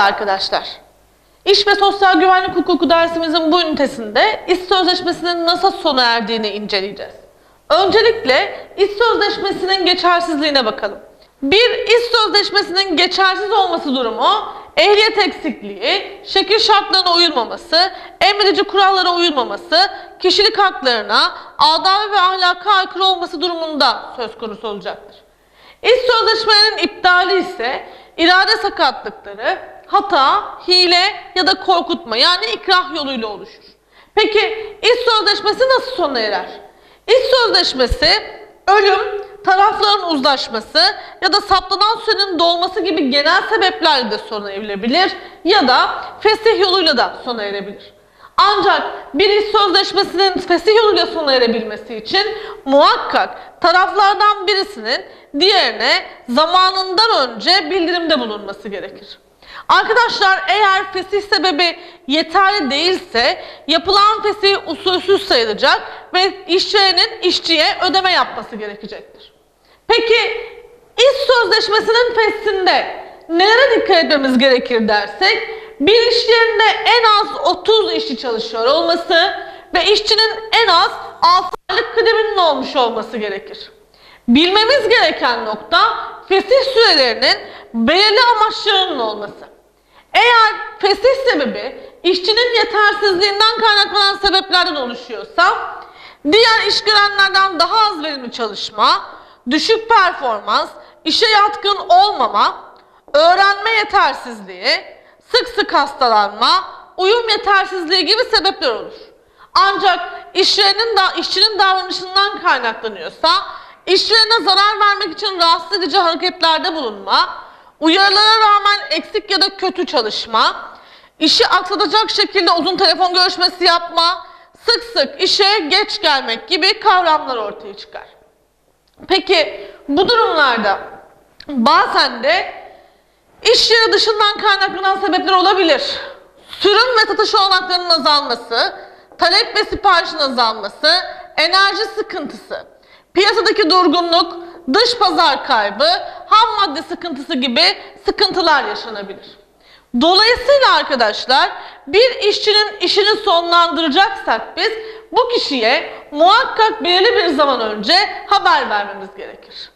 Merhaba arkadaşlar. İş ve Sosyal Güvenlik Hukuku dersimizin bu ünitesinde iş sözleşmesinin nasıl sona erdiğini inceleyeceğiz. Öncelikle iş sözleşmesinin geçersizliğine bakalım. Bir iş sözleşmesinin geçersiz olması durumu, ehliyet eksikliği, şekil şartlarına uyulmaması, emredici kurallara uyulmaması, kişilik haklarına, adalet ve ahlaka aykırı olması durumunda söz konusu olacaktır. İş sözleşmelerinin iptali ise irade sakatlıkları, hata, hile ya da korkutma yani ikrah yoluyla oluşur. Peki iş sözleşmesi nasıl sona erer? İş sözleşmesi ölüm, tarafların uzlaşması ya da saptanan sürenin dolması gibi genel sebeplerle de sona erilebilir ya da fesih yoluyla da sona erebilir. Ancak bir iş sözleşmesinin fesih yoluyla sona erebilmesi için muhakkak taraflardan birisinin diğerine zamanından önce bildirimde bulunması gerekir. Arkadaşlar eğer fesih sebebi yeterli değilse yapılan fesih usulsüz sayılacak ve işçinin işçiye ödeme yapması gerekecektir. Peki iş sözleşmesinin feshinde nelere dikkat etmemiz gerekir dersek bir iş yerinde en az 30 işçi çalışıyor olması ve işçinin en az 6 aylık kıdeminin olmuş olması gerekir. Bilmemiz gereken nokta fesih sürelerinin belirli amaçlarının olması. Eğer fesih sebebi işçinin yetersizliğinden kaynaklanan sebeplerden oluşuyorsa, diğer işverenlerden daha az verimli çalışma, düşük performans, işe yatkın olmama, öğrenme yetersizliği, sık sık hastalanma, uyum yetersizliği gibi sebepler olur. Ancak işverenin da işçinin davranışından kaynaklanıyorsa, işverene zarar vermek için rahatsız edici hareketlerde bulunma, uyarılara rağmen eksik ya da kötü çalışma, işi aksatacak şekilde uzun telefon görüşmesi yapma, sık sık işe geç gelmek gibi kavramlar ortaya çıkar. Peki bu durumlarda bazen de iş yeri dışından kaynaklanan sebepler olabilir. Sürüm ve satış olanaklarının azalması, talep ve siparişin azalması, enerji sıkıntısı, piyasadaki durgunluk, dış pazar kaybı, ham madde sıkıntısı gibi sıkıntılar yaşanabilir. Dolayısıyla arkadaşlar bir işçinin işini sonlandıracaksak biz bu kişiye muhakkak belirli bir zaman önce haber vermemiz gerekir.